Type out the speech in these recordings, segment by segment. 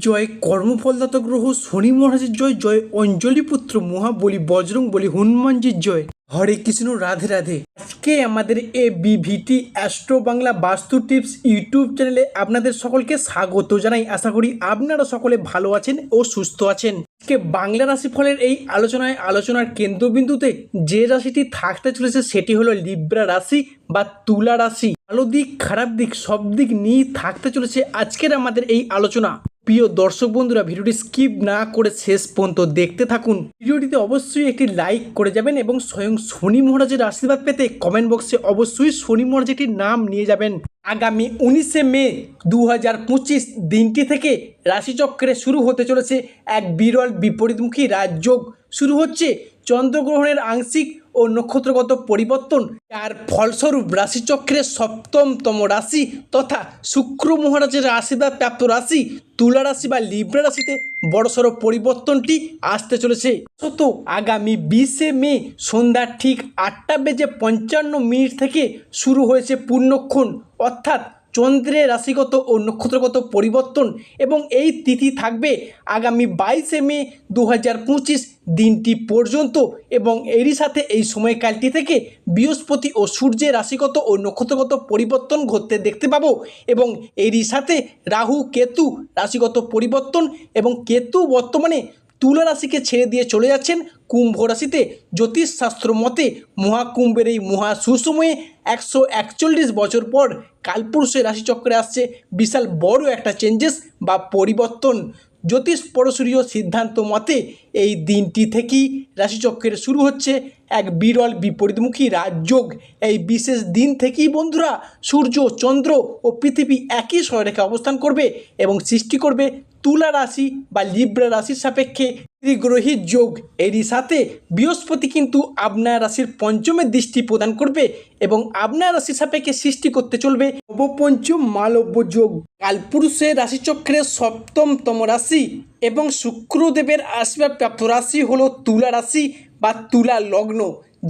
জয় কর্মফলদাতা গ্রহ, শনি মহারাজের জয় জয় অঞ্জলি পুত্র মহাবলী বজরং বলি হনুমানজির জয়। হরে কৃষ্ণ, রাধে রাধে। আজকে আমাদের এ বিভিটি অ্যাস্ট্রো বাংলা বাস্তু টিপস ইউটিউব চ্যানেলে আপনাদের সকলকে স্বাগত জানাই। আশা করি আপনারা সকলে ভালো আছেন ও সুস্থ আছেন। আজকে বাংলা রাশিফলের এই আলোচনায় আলোচনার কেন্দ্রবিন্দুতে যে রাশিটি থাকতে চলেছে সেটি হলো লিব্রা রাশি বা তুলা রাশি। ভালো দিক, খারাপ দিক, সব দিক নিয়েই থাকতে চলেছে আজকের আমাদের এই আলোচনা। প্রিয় দর্শক বন্ধুরা, ভিডিওটি স্কিপ না করে শেষ পর্যন্ত দেখতে থাকুন। ভিডিওটিতে অবশ্যই একটি লাইক করে যাবেন এবং স্বয়ং শনি মহারাজের আশীর্বাদ পেতে কমেন্ট বক্সে অবশ্যই শনি মহারাজটির নাম নিয়ে যাবেন। আগামী উনিশে মে দু হাজার পঁচিশ দিনটি থেকে রাশিচক্রে শুরু হতে চলেছে এক বিরল বিপরীতমুখী রাজযোগ। শুরু হচ্ছে চন্দ্রগ্রহণের আংশিক ও নক্ষত্রগত পরিবর্তন, যার ফলস্বরূপ রাশিচক্রের সপ্তমতম রাশি তথা শুক্র মহারাজের আশীর্বাদ প্রাপ্ত রাশি তুলা রাশি বা লিব্রা রাশিতে বড়সড় পরিবর্তনটি আসতে চলেছে। তো আগামী বিশে মে সন্ধ্যা ঠিক আটটা বেজে পঞ্চান্ন মিনিট থেকে শুরু হয়েছে পূর্ণক্ষণ। অর্থাৎ চন্দ্রের রাশিগত ও নক্ষত্রগত পরিবর্তন এবং এই তিথি থাকবে আগামী বাইশে মে দু হাজার পঁচিশ দিনটি পর্যন্ত এবং এরই সাথে এই সময়কালটি থেকে বৃহস্পতি ও সূর্যের রাশিগত ও নক্ষত্রগত পরিবর্তন ঘটতে দেখতে পাবো এবং এরই সাথে রাহু, কেতু রাশিগত পরিবর্তন এবং কেতু বর্তমানে তুলা রাশিকে ছেড়ে দিয়ে চলে যাচ্ছেন কুম্ভ রাশিতে। জ্যোতিষশাস্ত্র মতে মহাকুম্ভের এই মহা সুসময়ে একশো একচল্লিশ বছর পর কালপুরুষের রাশিচক্রে আসছে বিশাল বড় একটা চেঞ্জেস বা পরিবর্তন। জ্যোতিষ পরশুরীয় সিদ্ধান্ত মতে এই দিনটি থেকেই রাশিচক্রের শুরু হচ্ছে এক বিরল বিপরীতমুখী রাজযোগ। এই বিশেষ দিন থেকেই বন্ধুরা সূর্য, চন্দ্র ও পৃথিবী একই স্বরেখা অবস্থান করবে এবং সৃষ্টি করবে তুলা রাশি বা লিব্রা রাশির সাপেক্ষে ত্রিগ্রহী যোগ। এরই সাথে বৃহস্পতি কিন্তু আপনার রাশির পঞ্চমের দৃষ্টি প্রদান করবে এবং আপনার রাশির সাপেক্ষে সৃষ্টি করতে চলবে নবপঞ্চম মালব্য যোগ। কালপুরুষের রাশিচক্রের সপ্তমতম রাশি এবং শুক্রদেবের আশীর্বাদ প্রাপ্ত রাশি হলো তুলা রাশি বা তুলা লগ্ন,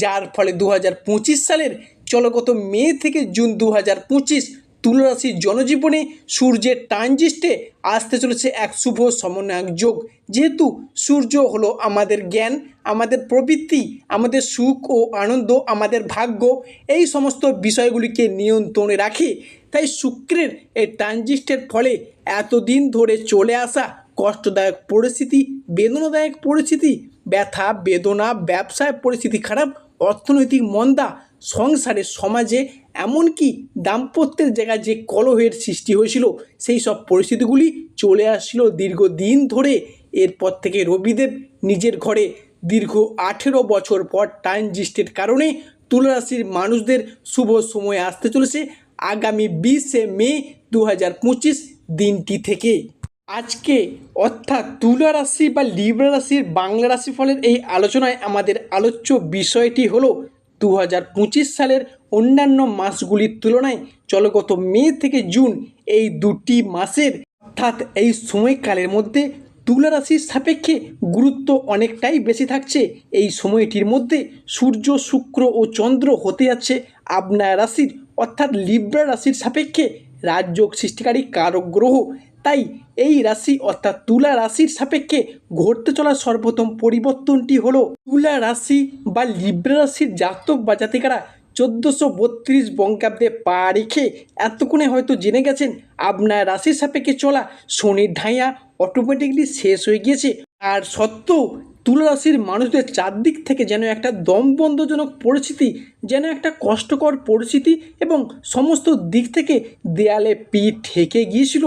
যার ফলে দু হাজার পঁচিশ সালের চলগত মে থেকে জুন দু হাজার পঁচিশ হাজার পঁচিশ তুলা রাশির জনজীবনে সূর্যের ট্রানজিস্টে আসতে চলেছে এক শুভ সমন্বয়ক যোগ। যেহেতু সূর্য হলো আমাদের জ্ঞান, আমাদের প্রবৃত্তি, আমাদের সুখ ও আনন্দ, আমাদের ভাগ্য, এই সমস্ত বিষয়গুলিকে নিয়ন্ত্রণে রাখে। তাই শুক্রের এই ট্রানজিস্টের ফলে এতদিন ধরে চলে আসা কষ্টদায়ক পরিস্থিতি, বেদনাদায়ক পরিস্থিতি, ব্যথা, বেদনা, ব্যবসায় পরিস্থিতি খারাপ, অর্থনৈতিক মন্দা, সংসারে, সমাজে এমনকি দাম্পত্যের জায়গায় যে কলহের সৃষ্টি হয়েছিল, সেই সব পরিস্থিতিগুলি চলে আসছিল দীর্ঘদিন ধরে। এরপর থেকে রবিদেব নিজের ঘরে দীর্ঘ আঠেরো বছর পর ট্রানজিস্টের কারণে তুলারাশির মানুষদের শুভ সময়ে আসতে চলেছে আগামী বিশে মে দু হাজার পঁচিশ দিনটি থেকে। আজকে অর্থাৎ তুলা রাশি বা লিব্রা রাশির বাংলা রাশিফলের এই আলোচনায় আমাদের আলোচ্য বিষয়টি হলো দু হাজার পঁচিশ সালের অন্যান্য মাসগুলির তুলনায় চলগত মে থেকে জুন এই দুটি মাসের অর্থাৎ এই সময়কালের মধ্যে তুলা রাশির সাপেক্ষে গুরুত্ব অনেকটাই বেশি থাকছে। এই সময়টির মধ্যে সূর্য, শুক্র ও চন্দ্র হতে যাচ্ছে আপনার রাশির, অর্থাৎ লিব্রা রাশির সাপেক্ষে রাজযোগ সৃষ্টিকারী কারক গ্রহ। তাই এই রাশি, অর্থাৎ তুলা রাশির সাপেক্ষে ঘটতে চলা সর্বপ্রথম পরিবর্তনটি হলো তুলা রাশি বা লিব্রা রাশির জাতক বা জাতিকারা চোদ্দোশো বত্রিশ বঙ্গাব্দে পা রেখে এতক্ষণে হয়তো জেনে গেছেন, আপনার রাশির সাপেক্ষে চলা শনির ঢাইয়া অটোমেটিকলি শেষ হয়ে গিয়েছে। আর সত্ত্বেও তুলা রাশির মানুষদের চারদিক থেকে যেন একটা দমবন্ধজনক পরিস্থিতি, যেন একটা কষ্টকর পরিস্থিতি এবং সমস্ত দিক থেকে দেয়ালে পিঠ ঠেকে গিয়েছিল।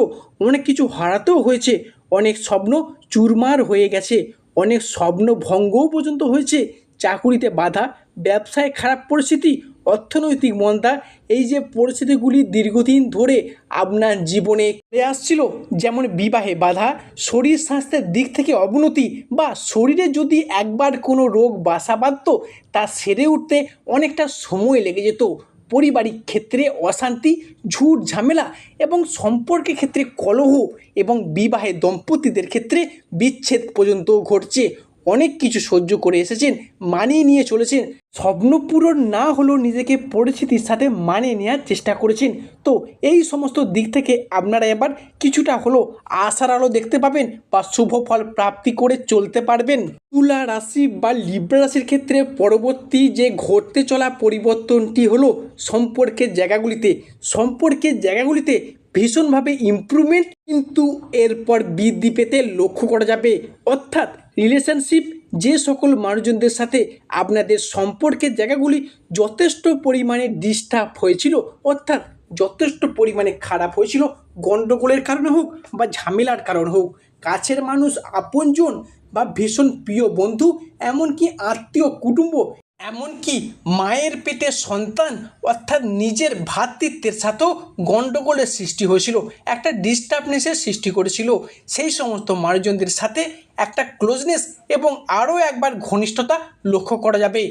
অনেক কিছু হারাতেও হয়েছে, অনেক স্বপ্ন চুরমার হয়ে গেছে, অনেক স্বপ্ন ভঙ্গও পর্যন্ত হয়েছে। চাকুরিতে বাধা, ব্যবসায় খারাপ পরিস্থিতি অর্থনৈতিক মন্দা এই যে পরিস্থিতিগুলি দীর্ঘদিন ধরে আপনার জীবনে আসছিল, যেমন বিবাহে বাধা, শরীর স্বাস্থ্যের দিক থেকে অবনতি বা শরীরে যদি একবার কোনো রোগ বাসা বাঁধত, তা সেরে উঠতে অনেকটা সময় লেগে যেত। পারিবারিক ক্ষেত্রে অশান্তি, ঝুট ঝামেলা এবং সম্পর্কের ক্ষেত্রে কলহ এবং বিবাহে দম্পতিদের ক্ষেত্রে বিচ্ছেদ পর্যন্ত ঘটছে। অনেক কিছু সহ্য করে এসেছেন, মানিয়ে নিয়ে চলেছেন। স্বপ্ন পূরণ না হলেও নিজেকে পরিস্থিতির সাথে মানিয়ে নেওয়ার চেষ্টা করেছেন। তো এই সমস্ত দিক থেকে আপনারা এবার কিছুটা হলেও আশার আলো দেখতে পাবেন বা শুভ ফল প্রাপ্তি করে চলতে পারবেন। তুলা রাশি বা লিব্রা রাশির ক্ষেত্রে পরবর্তী যে ঘটতে চলা পরিবর্তনটি হলো সম্পর্কের জায়গাগুলিতে। সম্পর্কের জায়গাগুলিতে ভীষণভাবে ইমপ্রুভমেন্ট কিন্তু এরপর বৃদ্ধি পেতে লক্ষ্য করা যাবে। অর্থাৎ রিলেশনশিপ যে সকল মানুষজনদের সাথে আপনাদের সম্পর্কের জায়গাগুলি যথেষ্ট পরিমাণে ডিস্টার্ব হয়েছিল, অর্থাৎ যথেষ্ট পরিমাণে খারাপ হয়েছিল গণ্ডগোলের কারণে হোক বা ঝামেলার কারণ হোক। কাছের মানুষ, আপনজন বা ভীষণ প্রিয় বন্ধু, এমনকি আত্মীয়, কুটুম্ব এমনকি মায়ের পেটে সন্তান অর্থাৎ নিজের ভ্রাতৃত্বের সাথেও গণ্ডগোলের সৃষ্টি হয়েছিল, একটা ডিস্টার্বনেসের সৃষ্টি করেছিল। সেই সমস্ত মানুষজনদের সাথে একটা ক্লোজনেস এবং আরও একবার ঘনিষ্ঠতা লক্ষ্য করা যাবে।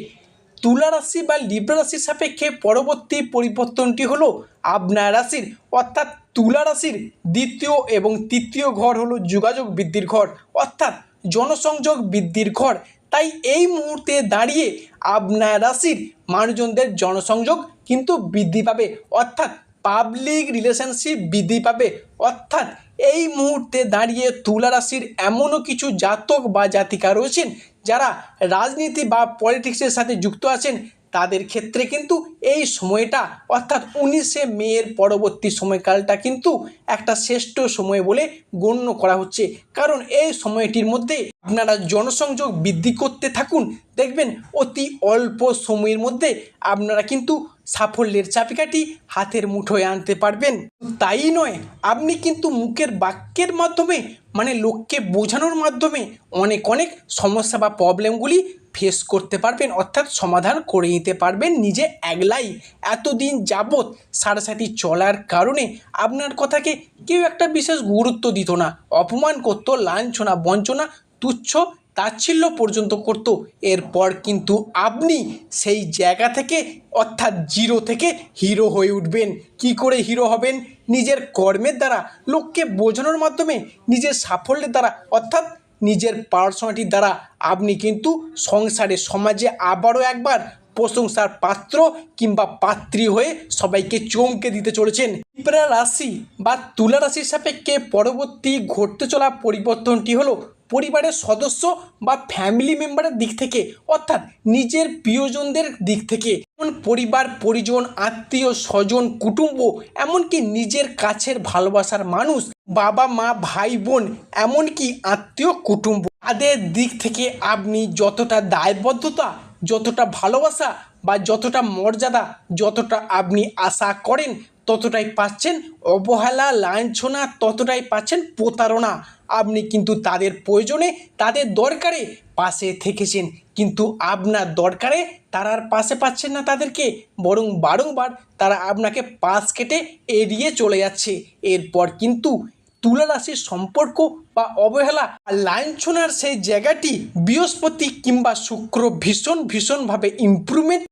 তুলা রাশি বা লিব্রা রাশির সাপেক্ষে পরবর্তী পরিবর্তনটি হলো আপনার রাশির, অর্থাৎ তুলা রাশির দ্বিতীয় এবং তৃতীয় ঘর হলো যোগাযোগ বৃদ্ধির ঘর, অর্থাৎ জনসংযোগ বৃদ্ধির ঘর। তাই এই মুহূর্তে দাঁড়িয়ে আপনার রাশির মানুষজনদের জনসংযোগ কিন্তু বৃদ্ধি পাবে, অর্থাৎ পাবলিক রিলেশনশিপ বৃদ্ধি পাবে, অর্থাৎ এই মুহূর্তে দাঁড়িয়ে তুলা রাশির এমনও কিছু জাতক বা জাতিকা রয়েছেন যারা রাজনীতি বা পলিটিক্সের সাথে যুক্ত আছেন। তাদের ক্ষেত্রে কিন্তু এই সময়টা, অর্থাৎ উনিশে মেয়ের পরবর্তী সময়কালটা কিন্তু একটা শ্রেষ্ঠ সময় বলে গণ্য করা হচ্ছে। কারণ এই সময়টির মধ্যে আপনারা জনসংযোগ বৃদ্ধি করতে থাকুন। দেখবেন অতি অল্প সময়ের মধ্যে আপনারা কিন্তু সাফল্যের চাবিকাঠি হাতের মুঠোয় আনতে পারবেন। তাই নয়, আপনি কিন্তু মুখের বাক্যের মাধ্যমে মানে লোককে বোঝানোর মাধ্যমে অনেক অনেক সমস্যা বা প্রবলেমগুলি ফেস করতে পারবেন, অর্থাৎ সমাধান করে নিতে পারবেন নিজে একলাই এতদিন যাবৎ সারাসাথী চলার কারণে। আপনার কথাকে কেউ একটা বিশেষ গুরুত্ব দিত না, অপমান করতো, লাঞ্ছনা, বঞ্চনা, তুচ্ছ তাচ্ছিল্য পর্যন্ত করতো। এরপর কিন্তু আপনি সেই জায়গা থেকে, অর্থাৎ জিরো থেকে হিরো হয়ে উঠবেন। কি করে হিরো হবেন? নিজের কর্মের দ্বারা, লোককে বোঝানোর মাধ্যমে, নিজের সাফল্যের দ্বারা, অর্থাৎ নিজের পার্সোনালিটির দ্বারা আপনি কিন্তু সংসারে সমাজে আবারও একবার প্রশংসার পাত্র কিংবা পাত্রী হয়ে সবাইকে চমকে দিতে চলেছেন। পিঁপড়া রাশি বা তুলা রাশির সাপেক্ষে পরবর্তী ঘটতে চলা পরিবর্তনটি হলো পরিবারের সদস্য বা ফ্যামিলি মেম্বারের দিক থেকে, অর্থাৎ নিজের প্রিয়জনদের দিক থেকে। পরিবার, পরিজন, আত্মীয়, স্বজন, কুটুম্ব, এমনকি নিজের কাছের ভালোবাসার মানুষ, বাবা, মা, ভাই, বোন, এমনকি আত্মীয়, কুটুম্ব। তাদের দিক থেকে আপনি যতটা দায়বদ্ধতা, যতটা ভালোবাসা বা যতটা মর্যাদা, যতটা আপনি আশা করেন ততটাই পাচ্ছেন, অবহেলা, লাঞ্ছনা ততটাই পাচ্ছেন প্রতারণা। আপনি কিন্তু তাদের প্রয়োজনে, তাদের দরকারে পাশে থেকেছেন। কিন্তু আপনার দরকারে তারা আর পাশে পাচ্ছেন না তাদেরকে। বরং বারংবার তারা আপনাকে পাশ কেটে এড়িয়ে চলে যাচ্ছে। এরপর কিন্তু তুলা রাশির সম্পর্ক বা অবহেলা আর লাঞ্ছনার সেই জায়গাটি বৃহস্পতি কিংবা শুক্র ভীষণ ভীষণভাবে ইমপ্রুভমেন্ট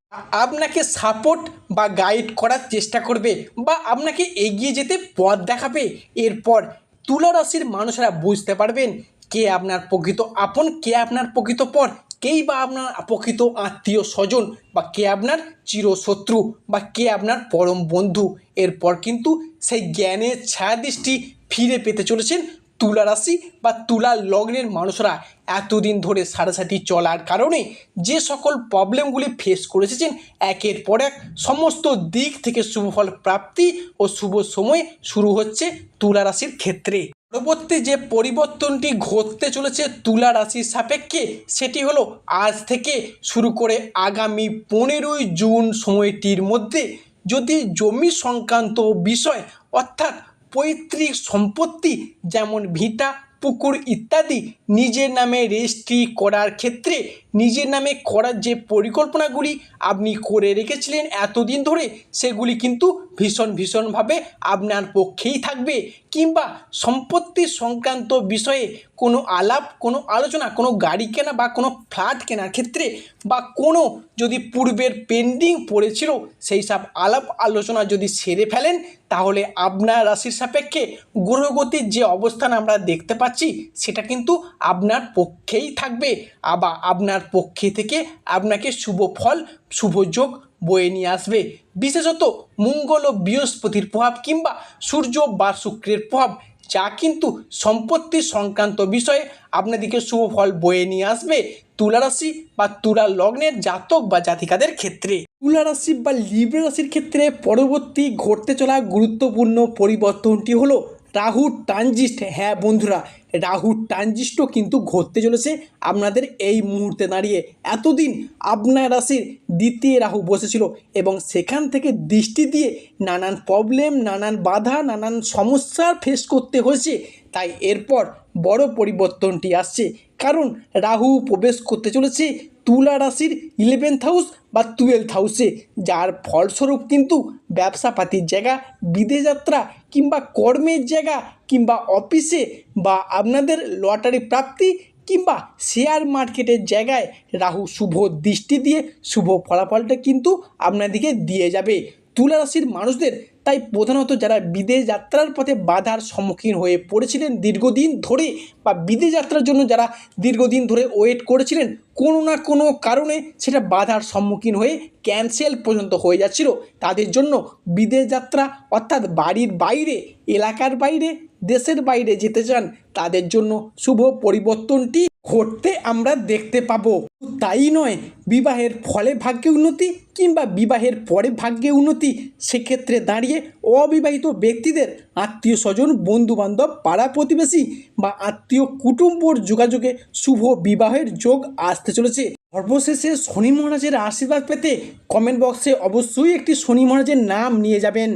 আপনাকে সাপোর্ট বা গাইড করার চেষ্টা করবে বা আপনাকে এগিয়ে যেতে পথ দেখাবে। এরপর তুলা রাশির মানুষরা বুঝতে পারবেন কে আপনার প্রকৃত আপন, কে আপনার প্রকৃত পর, কেই বা আপনার প্রকৃত আত্মীয় স্বজন বা কে আপনার চিরশত্রু বা কে আপনার পরম বন্ধু। এরপর কিন্তু সেই জ্ঞানের ছায়া দৃষ্টি ফিরে পেতে চলেছেন তুলা রাশি বা তুলা লগ্নের মানুষরা। এতদিন ধরে সারাসাতি চলার কারণে যে সকল প্রবলেমগুলি ফেস করে এসেছেন একের পর এক সমস্ত দিক থেকে শুভফল প্রাপ্তি ও শুভ সময় শুরু হচ্ছে তুলা রাশির ক্ষেত্রে। পরবর্তী যে পরিবর্তনটি ঘটতে চলেছে তুলা রাশির সাপেক্ষে, সেটি হলো আজ থেকে শুরু করে আগামী পনেরোই জুন সময়টির মধ্যে যদি জমি সংক্রান্ত বিষয় অর্থাৎ পৈতৃক সম্পত্তি যেমন ভিটা পুকুর ইত্যাদি নিজের নামে রেজিস্ট্রি করার ক্ষেত্রে নিজের নামে করার যে পরিকল্পনাগুলি আপনি করে রেখেছিলেন এতদিন ধরে, সেগুলি কিন্তু ভীষণ ভীষণভাবে আপনার পক্ষেই থাকবে কিংবা সম্পত্তি সংক্রান্ত বিষয়ে কোনো আলাপ, কোনো আলোচনা, কোনো গাড়ি কেনা বা কোনো ফ্ল্যাট কেনার ক্ষেত্রে বা কোনো যদি পূর্বের পেন্ডিং পড়েছিল, সেই সব আলাপ আলোচনা যদি সেরে ফেলেন, তাহলে আপনার রাশির সাপেক্ষে গ্রহগতির যে অবস্থান আমরা দেখতে পাচ্ছি, সেটা কিন্তু আপনার পক্ষেই থাকবে। আবার আপনার পক্ষে থেকে আপনাকে শুভ ফল, শুভ যোগ বয়ে নিয়ে আসবে। বিশেষত মঙ্গল ও বৃহস্পতির প্রভাব কিংবা সূর্য বা শুক্রের প্রভাব, যা কিন্তু সম্পত্তি সংক্রান্ত বিষয়ে আপনাদেরকে শুভ ফল বয়ে নিয়ে আসবে তুলা রাশি বা তুলা লগ্নের জাতক বা জাতিকাদের ক্ষেত্রে। তুলা রাশি বা লিব্রা রাশির ক্ষেত্রে পরবর্তী ঘটতে চলা গুরুত্বপূর্ণ পরিবর্তনটি হলো রাহু ট্রানজিস্ট হ্যাঁ বন্ধুরা রাহু ট্রানজিস্টও কিন্তু ঘটতে চলেছে। আপনাদের এই মুহূর্তে দাঁড়িয়ে এতদিন আপনার রাশির দ্বিতীয় রাহু বসেছিল এবং সেখান থেকে দৃষ্টি দিয়ে নানান প্রবলেম নানান বাধা, নানান সমস্যার ফেস করতে হয়েছে। তাই এরপর বড় পরিবর্তনটি আসছে। কারণ রাহু প্রবেশ করতে চলেছে তুলা রাশির ইলেভেন্থ হাউস বা টুয়েলথ হাউসে যার ফলস্বরূপ কিন্তু ব্যবসাপাতির জায়গা বিদেশ যাত্রা কিংবা কর্মের জায়গা কিংবা অফিসে বা আপনাদের লটারি প্রাপ্তি কিংবা শেয়ার মার্কেটের জায়গায় রাহু শুভ দৃষ্টি দিয়ে শুভ ফলাফলটা কিন্তু আপনাদিকে দিয়ে যাবে। তুলা রাশির মানুষদের। তাই প্রধানত যারা বিদেশ যাত্রার পথে বাধার সম্মুখীন হয়ে পড়েছিলেন দীর্ঘদিন ধরে বা বিদেশ যাত্রার জন্য যারা দীর্ঘদিন ধরে ওয়েট করেছিলেন, কোনো না কোনো কারণে সেটা বাধার সম্মুখীন হয়ে ক্যান্সেল পর্যন্ত হয়ে যাচ্ছিল। তাদের জন্য বিদেশ যাত্রা অর্থাৎ বাড়ির বাইরে, এলাকার বাইরে, দেশের বাইরে যেতে চান, তাদের জন্য শুভ পরিবর্তনটি ঘটতে আমরা দেখতে পাবো। তাই নয়, বিবাহের ফলে ভাগ্যে উন্নতি কিংবা বিবাহের পরে ভাগ্যে উন্নতি, সেক্ষেত্রে দাঁড়িয়ে অবিবাহিত ব্যক্তিদের আত্মীয় স্বজন, বন্ধুবান্ধব, পাড়া প্রতিবেশী বা আত্মীয় কুটুম্বর যোগাযোগে শুভ বিবাহের যোগ আসতে চলেছে। সর্বশেষে শনি মহারাজের আশীর্বাদ পেতে কমেন্ট বক্সে অবশ্যই একটি শনি মহারাজের নাম নিয়ে যাবেন।